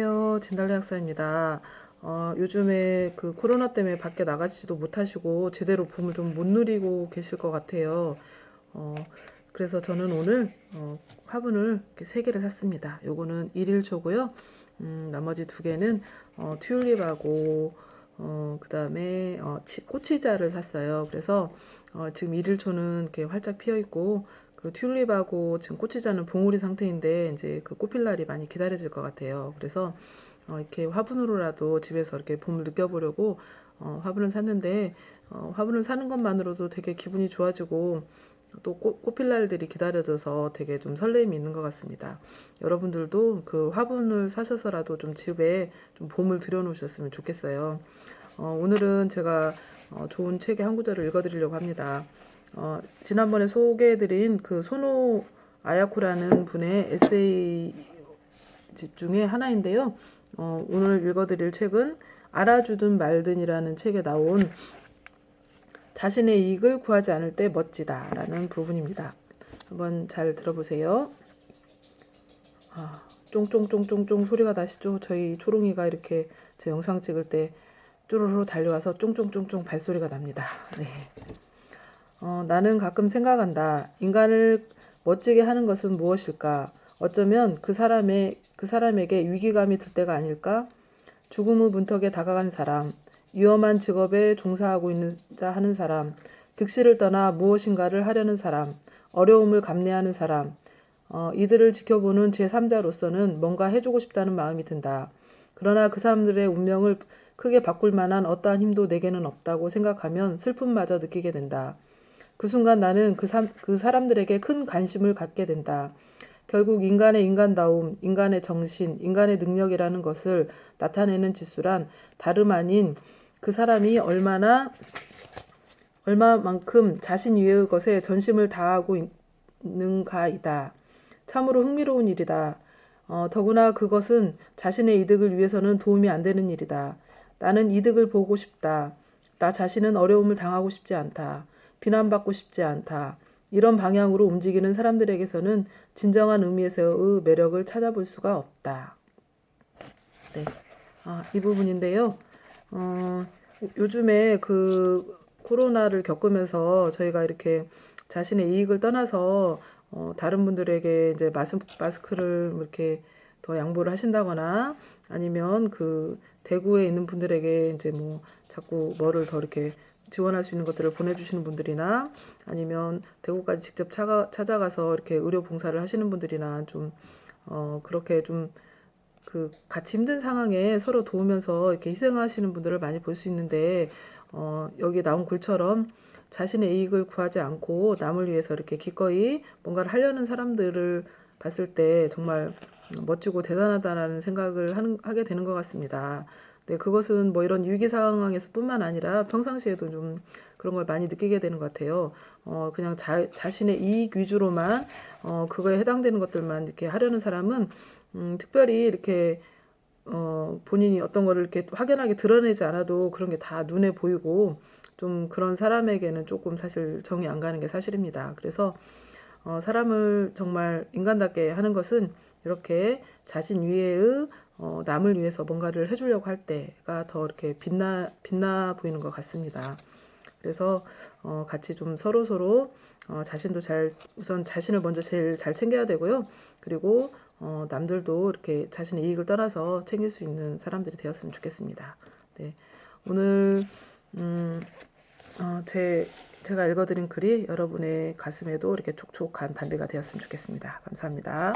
안녕하세요. 진달래 학사입니다. 어, 요즘에 그 코로나 때문에 밖에 나가지도 못하시고 제대로 봄을 좀 못 누리고 계실 것 같아요. 어, 그래서 저는 오늘 어, 화분을 이렇게 세 개를 샀습니다. 요거는 일일초고요. 음, 나머지 두 개는 어, 튤립하고 어, 그다음에 어, 치- 꽃치자를 샀어요. 그래서 어, 지금 일일초는 이렇게 활짝 피어 있고 그 튤립하고 지금 꽃치자는 봉우리 상태인데 이제 그 꽃필 날이 많이 기다려질 것 같아요. 그래서 어, 이렇게 화분으로라도 집에서 이렇게 봄을 느껴보려고 어, 화분을 샀는데 어, 화분을 사는 것만으로도 되게 기분이 좋아지고 또 꽃, 꽃필 날들이 기다려져서 되게 좀 설렘이 있는 것 같습니다. 여러분들도 그 화분을 사셔서라도 좀 집에 좀 봄을 들여놓으셨으면 좋겠어요. 어, 오늘은 제가 어, 좋은 책의 한 구절을 읽어드리려고 합니다. 어, 지난번에 소개해드린 그 소노 아야코라는 분의 에세이 집 중에 하나인데요. 어, 오늘 읽어드릴 책은 알아주든 말든이라는 책에 나온 자신의 이익을 구하지 않을 때 멋지다 라는 부분입니다. 한번 잘 들어보세요. 아, 쫑쫑쫑쫑쫑 소리가 나시죠? 저희 초롱이가 이렇게 제 영상 찍을 때 쪼르르 달려와서 쫑쫑쫑쫑 발소리가 납니다. 네. 어, 나는 가끔 생각한다. 인간을 멋지게 하는 것은 무엇일까? 어쩌면 그 사람의 그 사람에게 위기감이 들 때가 아닐까? 죽음의 문턱에 다가간 사람, 위험한 직업에 종사하고 있는 자 하는 사람, 득실을 떠나 무엇인가를 하려는 사람, 어려움을 감내하는 사람, 어, 이들을 지켜보는 제3자로서는 뭔가 해주고 싶다는 마음이 든다. 그러나 그 사람들의 운명을 크게 바꿀 만한 어떠한 힘도 내게는 없다고 생각하면 슬픔마저 느끼게 된다. 그 순간 나는 그, 사, 그 사람들에게 큰 관심을 갖게 된다. 결국 인간의 인간다움, 인간의 정신, 인간의 능력이라는 것을 나타내는 지수란 다름 아닌 그 사람이 얼마나 얼마만큼 자신 위의 것에 전심을 다하고 있는가이다. 참으로 흥미로운 일이다. 어, 더구나 그것은 자신의 이득을 위해서는 도움이 안 되는 일이다. 나는 이득을 보고 싶다. 나 자신은 어려움을 당하고 싶지 않다. 비난받고 싶지 않다. 이런 방향으로 움직이는 사람들에게서는 진정한 의미에서의 매력을 찾아볼 수가 없다. 네. 아, 이 부분인데요. 어, 요즘에 그 코로나를 겪으면서 저희가 이렇게 자신의 이익을 떠나서 어, 다른 분들에게 이제 마스, 마스크를 이렇게 더 양보를 하신다거나 아니면 그 대구에 있는 분들에게 이제 뭐 자꾸 뭐를 더 이렇게 지원할 수 있는 것들을 보내주시는 분들이나 아니면 대구까지 직접 차가, 찾아가서 이렇게 의료 봉사를 하시는 분들이나 좀 어, 그렇게 좀 그 같이 힘든 상황에 서로 도우면서 이렇게 희생하시는 분들을 많이 볼 수 있는데 어, 여기 나온 글처럼 자신의 이익을 구하지 않고 남을 위해서 이렇게 기꺼이 뭔가를 하려는 사람들을 봤을 때 정말 멋지고 대단하다라는 생각을 하는, 하게 되는 것 같습니다. 네, 그것은 뭐 이런 위기 상황에서뿐만 아니라 평상시에도 좀 그런 걸 많이 느끼게 되는 것 같아요. 어, 그냥 자, 자신의 이익 위주로만 어, 그거에 해당되는 것들만 이렇게 하려는 사람은 음, 특별히 이렇게 어, 본인이 어떤 거를 이렇게 확연하게 드러내지 않아도 그런 게 다 눈에 보이고 좀 그런 사람에게는 조금 사실 정이 안 가는 게 사실입니다. 그래서 어, 사람을 정말 인간답게 하는 것은 이렇게 자신 위에의 어, 남을 위해서 뭔가를 해주려고 할 때가 더 이렇게 빛나 빛나 보이는 것 같습니다. 그래서 어, 같이 좀 서로 서로 어, 자신도 잘 우선 자신을 먼저 제일 잘 챙겨야 되고요. 그리고 어, 남들도 이렇게 자신의 이익을 떠나서 챙길 수 있는 사람들이 되었으면 좋겠습니다. 네, 오늘 음, 어, 제 제가 읽어드린 글이 여러분의 가슴에도 이렇게 촉촉한 담배가 되었으면 좋겠습니다. 감사합니다.